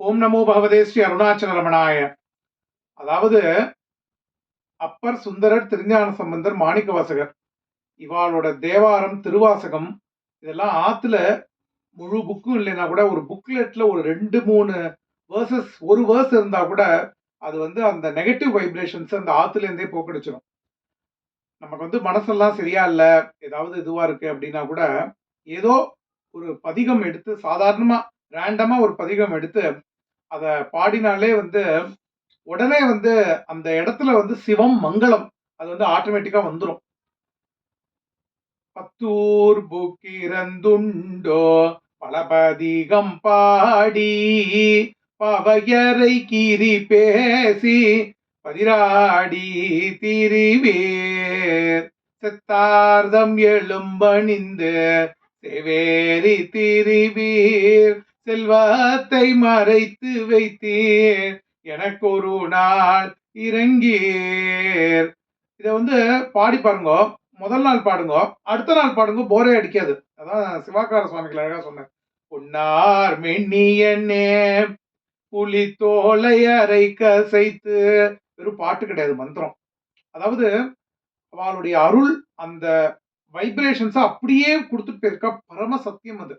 ஓம் நமோ பகவதே ஸ்ரீ அருணாச்சல ரமணாய. அதாவது அப்பர் சுந்தரர் திருஞான சம்பந்தர் மாணிக்க வாசகர் இவாளோட தேவாரம் திருவாசகம் இதெல்லாம் ஆத்துல முழு புக்கும் இல்லைன்னா கூட ஒரு புக்லெட்ல ஒரு ரெண்டு மூணு வேர்சஸ் ஒரு வேர்ஸ் இருந்தா கூட அது வந்து அந்த நெகட்டிவ் வைப்ரேஷன்ஸ் அந்த ஆத்துலேருந்தே போக்கடிச்சிடும் நமக்கு வந்து மனசெல்லாம் சரியா இல்லை ஏதாவது இதுவா இருக்கு அப்படின்னா கூட ஏதோ ஒரு பதிகம் எடுத்து சாதாரணமா ரேண்டமா ஒரு பதிகம் எடுத்து அதை பாடினாலே வந்து உடனே வந்து அந்த இடத்துல வந்து சிவம் மங்களம் அது வந்து ஆட்டோமேட்டிக்கா வந்துடும் பத்தூர் புக்கிரந்துண்டோ பலபதிகம் பாடி பவையரை கீரி பேசி பதிராடி திரிவேர். செத்தார்தம் எழும்பணிந்து செவேரி திரிவீர். செல்வத்தை மறைத்து வைத்தீர். எனக்கு ஒரு நாள் இறங்கீர் இதை வந்து பாடி பாருங்க. முதல் நாள் பாடுங்க. அடுத்த நாள் பாடுங்க. போரே அடிக்காது. அதான் சிவாக்கார சுவாமிகள் அழகா சொன்னார். பொன்னார் மென்னியண்ணே புலி தோலை அரை கசைத்து. வெறும் பாட்டு கிடையாது மந்திரம். அதாவது அவளுடைய அருள் அந்த வைப்ரேஷன்ஸை அப்படியே கொடுத்துட்டு போயிருக்கா. பரம சத்தியம் அது.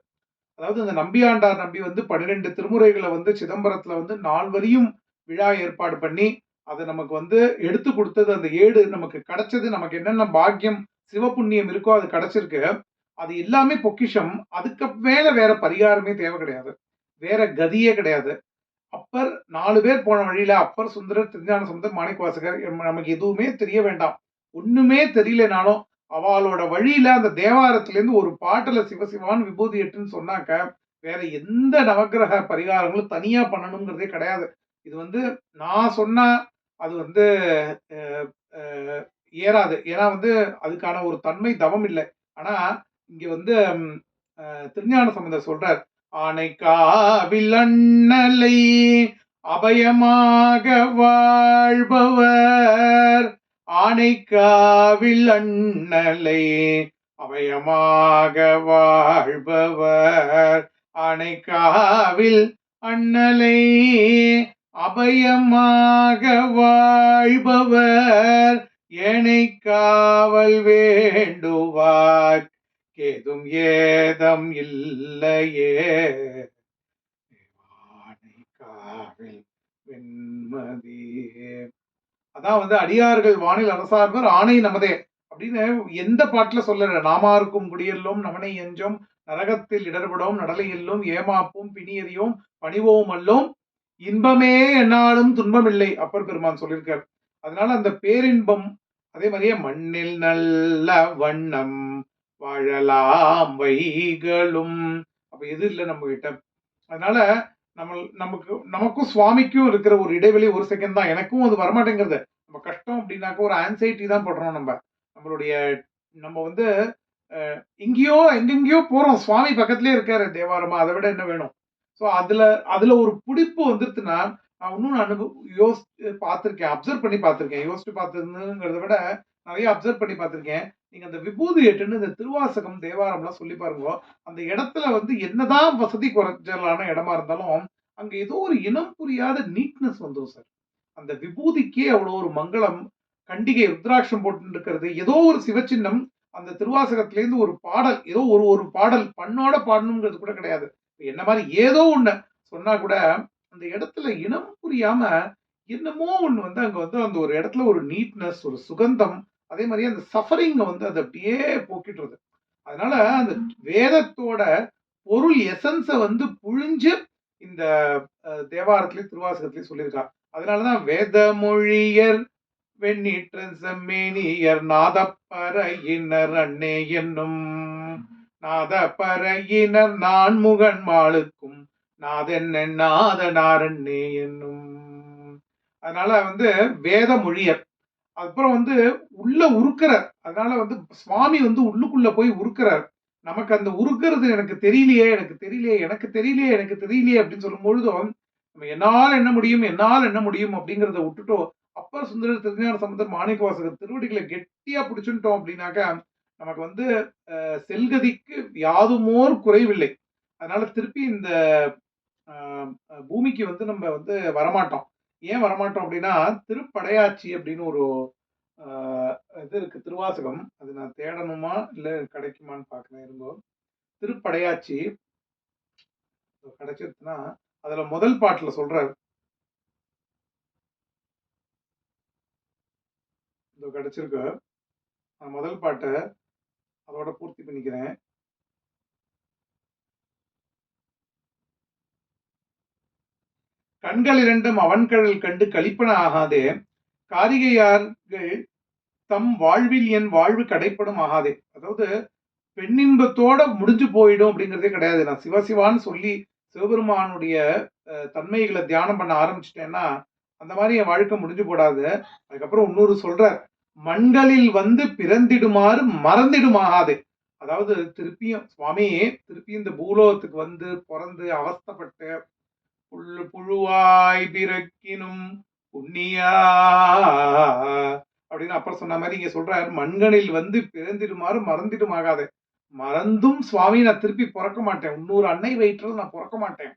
அதாவது இந்த நம்பியாண்டார் நம்பி வந்து பன்னிரெண்டு திருமுறைகளை வந்து சிதம்பரத்துல வந்து நால்வரையும் விழா ஏற்பாடு பண்ணி அதை நமக்கு வந்து எடுத்து கொடுத்தது அந்த ஏடு நமக்கு கிடைச்சது நமக்கு என்னென்ன பாக்கியம் சிவபுண்ணியம் இருக்கோ அது கிடைச்சிருக்கு. அது எல்லாமே பொக்கிஷம். அதுக்கு மேல வேற பரிகாரமே தேவை கிடையாது. வேற கதியே கிடையாது. அப்பர் நாலு பேர் போன வழியில அப்பர் சுந்தரர் திருஞான சுந்தர் மாணிக்கவாசகர் நமக்கு எதுவுமே தெரிய வேண்டாம். ஒண்ணுமே தெரியலனாலும் அவளோட வழியில அந்த தேவாரத்திலேருந்து ஒரு பாட்டில் சிவசிவான் விபூதி எட்டுன்னு சொன்னாக்க வேற எந்த நவக்கிரக பரிகாரங்களும் தனியா பண்ணணுங்கிறதே கிடையாது. இது வந்து நான் சொன்னா அது வந்து ஏறாது. ஏன்னா வந்து அதுக்கான ஒரு தன்மை தவம் இல்லை. ஆனா இங்க வந்து திருஞான சம்பந்தர் சொல்றார் ஆனைக்காவில் அண்ணலை அபயமாக வாழ்பவர் ஆனைக்காவில் அண்ணலை அபயமாக வாழ்பவர். ஆனைக்காவில் அண்ணலை அபயமாக வாழ்பவர். ஏனை காவல் வேண்டுவார் கேதும் ஏதம் இல்லையே. ஆனைக்காவில் வெண்மதியே அதான் வந்து அடியார்கள் வானில் அரசார்வர் ஆணை நமதே. அப்படின்னு எந்த பாட்டுல சொல்லல. நாமாருக்கும் குடியெல்லும் நமனை எஞ்சோம் நரகத்தில் இடர்படும் நடலை எல்லும் ஏமாப்பும் பிணியறியோம் பணிவோம் அல்லோம். இன்பமே என்னாலும் துன்பமில்லை அப்பர் பெருமான் சொல்லியிருக்கார். அதனால அந்த பேரின்பம் அதே மாதிரியே மண்ணில் நல்ல வண்ணம் வாழலாம் வைகளும். அப்ப எது இல்லை நம்ம கிட்ட அதனால நம்ம நமக்கு நமக்கும் சுவாமிக்கும் இருக்கிற ஒரு இடைவெளி ஒரு செகண்ட் தான். எனக்கும் அது வரமாட்டேங்கிறது. நம்ம கஷ்டம் அப்படின்னாக்க ஒரு ஆன்சைட்டி தான் படுறோம் நம்ம. நம்மளுடைய நம்ம வந்து எங்கேயோ எங்கெங்கேயோ போகிறோம் சுவாமி பக்கத்துலேயே இருக்காரு தேவாரமா. அதை விட என்ன வேணும்? ஸோ அதில் அதில் ஒரு பிடிப்பு வந்துருச்சுன்னா நான் இன்னும் அனுபவ யோசிச்சு பார்த்துருக்கேன். அப்சர்வ் பண்ணி பார்த்துருக்கேன். யோசிச்சு பார்த்துருந்துங்கிறத விட நிறைய அப்சர்வ் பண்ணி பார்த்துருக்கேன். நீங்க அந்த விபூதி எட்டுன்னு இந்த திருவாசகம் தேவாரம்லாம் சொல்லி பாருங்க அந்த இடத்துல வந்து என்னதான் வசதி குறைஞ்சலான இடமா இருந்தாலும் அங்க ஏதோ ஒரு இனம் புரியாத நீட்னஸ் வந்துடும் சார். அந்த விபூதிக்கே அவ்வளோ ஒரு மங்களம் கண்டிகை ருத்ராட்சம் போட்டு இருக்கிறது ஏதோ ஒரு சிவச்சின்னம் அந்த திருவாசகத்திலேருந்து ஒரு பாடல் ஏதோ ஒரு ஒரு பாடல் பண்ணோட பாடணுங்கிறது கூட கிடையாது. என்ன மாதிரி ஏதோ ஒண்ணு சொன்னா கூட அந்த இடத்துல இனம் புரியாம என்னமோ ஒன்று வந்து அங்கே வந்து அந்த ஒரு இடத்துல ஒரு நீட்னஸ் ஒரு சுகந்தம் அதே மாதிரி அந்த சஃபரிங்கை வந்து அதை அப்படியே போக்கிட்டுறது அதனால அந்த வேதத்தோட பொருள் எசன்ஸை வந்து புழிஞ்சு இந்த அஹ், தேவாரத்திலயும் சொல்லியிருக்கா. அதனாலதான் வேத மொழியர் வெண்ணீற்ற செம்மேனியர் நாதப்பறையினர் அண்ணே என்னும் நாதப்பறையினர் நான் முகன் மாளுக்கும் நாதென்ன நாதனாரண்ணே என்னும். அதனால வந்து வேத மொழியர் அப்புறம் வந்து உள்ள உருக்கிறார். அதனால வந்து சுவாமி வந்து உள்ளுக்குள்ள போய் உருக்கிறார். நமக்கு அந்த உருக்கிறது எனக்கு தெரியலையே எனக்கு தெரியலையே எனக்கு தெரியலையே எனக்கு தெரியலையே அப்படின்னு சொல்லும் பொழுதும் நம்ம என்னால் என்ன முடியும் என்னால் என்ன முடியும் அப்படிங்கிறத விட்டுட்டோம் அப்பர் சுந்தரர் திருஞான சம்பந்தர் மாணிக்க வாசகர் திருவடிகளை கெட்டியா பிடிச்சுட்டோம் அப்படின்னாக்கா நமக்கு வந்து செல்கதிக்கு யாதுமோர் குறைவில்லை. அதனால திருப்பி இந்த பூமிக்கு வந்து நம்ம வந்து வரமாட்டோம். ஏன் வரமாட்டோம் அப்படின்னா திருப்படையாச்சி அப்படின்னு ஒரு இது இருக்குது திருவாசகம். அது நான் தேடணுமா? இல்லை கிடைக்குமான்னு பார்க்குறேன் இருந்தோ திருப்படையாச்சி. கிடைச்சிருச்சுன்னா, அதில் முதல் பாட்டில் சொல்கிறார் இதோ கிடைச்சிருக்கு. நான் முதல் பாட்டை அதோட பூர்த்தி பண்ணிக்கிறேன். கண்கள் இரண்டும் அவன்கழல் கண்டு கழிப்பன ஆகாதே, காரிகையார்கள் தம் வாழ்வில் என் வாழ்வு கடைப்படும் ஆகாதே. அதாவது பெண்ணின்பத்தோட முடிஞ்சு போயிடும் அப்படிங்கிறதே கிடையாது. நான் சிவசிவான்னு சொல்லி சிவபெருமானுடைய தன்மைகளை தியானம் பண்ண ஆரம்பிச்சிட்டேன்னா அந்த மாதிரி என் வாழ்க்கை முடிஞ்சு போடாது. அதுக்கப்புறம் இன்னொரு சொல்றார். மண்களில் வந்து பிறந்திடுமாறு மறந்திடுமாகாதே. அதாவது திருப்பியும் சுவாமி திருப்பியும் இந்த பூலோகத்துக்கு வந்து பிறந்து அவஸ்தப்பட்டு புல் புழுவாய் பிறக்கினும் புண்ணியா அப்படின்னு அப்புறம் சொன்ன மாதிரி இங்க சொல்றாரு மண்களில் வந்து பிறந்திடுமாறு மறந்திடுமாகாத மறந்தும் சுவாமி நான் திருப்பி பிறக்க மாட்டேன். இன்னொரு அன்னை வயிற்றில நான் பிறக்க மாட்டேன்.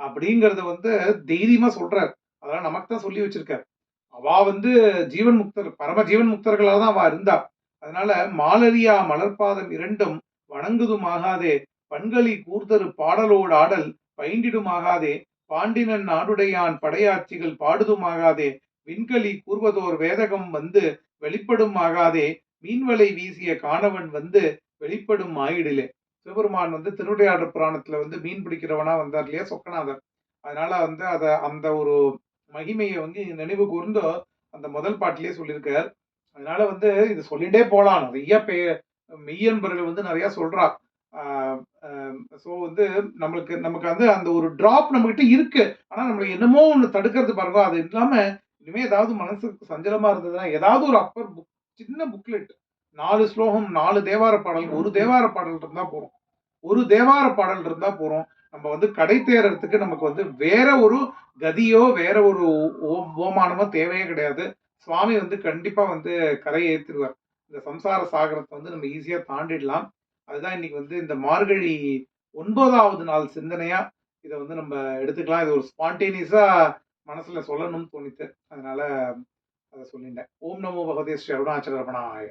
அப்படிங்கிறத வந்து தைரியமா சொல்றாரு அதெல்லாம் நமக்கு தான் சொல்லி வச்சிருக்காரு அவா வந்து ஜீவன் முக்தர் பரம ஜீவன் முக்தர்களாக தான் அவ இருந்தா. அதனால மாலரியா மலர்பாதம் இரண்டும் வணங்குதுமாகாதே, பண்களி கூர்தரு பாடலோடு ஆடல் பயின்றிடுமாகாதே, பாண்டினன் நாடுடையான் படையாட்சிகள் பாடுதுமாகாதே, விண்கலி கூறுவதோர் வேதகம் வந்து வெளிப்படும் ஆகாதே மீன்வலை வீசிய காணவன் வந்து வெளிப்படும் ஆயிடிலே. சிவபெருமான் வந்து திருவிளையாடற் புராணத்துல வந்து மீன் பிடிக்கிறவனா வந்தார் இல்லையா சொக்கநாதர். அதனால வந்து அத அந்த ஒரு மகிமையை வந்து நினைவு கூர்ந்தோ அந்த முதல் பாட்டிலேயே சொல்லியிருக்கார். அதனால வந்து இது சொல்லிட்டே போலாம். நிறைய பே மெய்யன்பர்கள் வந்து நிறைய சொல்றா. ஸோ வந்து நம்மளுக்கு நமக்கு வந்து அந்த ஒரு ட்ராப் நம்மகிட்ட இருக்கு. ஆனால் நம்மளுக்கு என்னமோ ஒன்று தடுக்கிறது பாருங்க. அது இல்லாமல் இனிமேல் ஏதாவது மனசுக்கு சஞ்சலமாக இருந்ததுன்னா, ஏதாவது ஒரு அப்பர் புக் சின்ன புக்லெட் நாலு ஸ்லோகம், நாலு தேவார பாடல், ஒரு தேவார பாடல் இருந்தால் போகிறோம் ஒரு தேவார பாடல் இருந்தால் போகிறோம் நம்ம வந்து கடை தேர்றதுக்கு நமக்கு வந்து வேற ஒரு கதியோ, வேற ஒரு ஓ ஓமானமோ தேவையே கிடையாது. சுவாமி வந்து கண்டிப்பாக வந்து கரை ஏற்றிடுவார் இந்த சம்சார சாகரத்தை வந்து நம்ம ஈஸியாக தாண்டிடலாம். அதுதான் இன்னைக்கு வந்து இந்த மார்கழி ஒன்பதாவது நாள் சிந்தனையா இதை வந்து நம்ம எடுத்துக்கலாம். இது ஒரு ஸ்பான்டேனியஸா மனசுல சொல்லணும்னு தோணித்து. அதனால அதை சொல்லிட்டேன். ஓம் நமோ பகவதே ஸ்ரீ அருணாச்சல ரமணாய.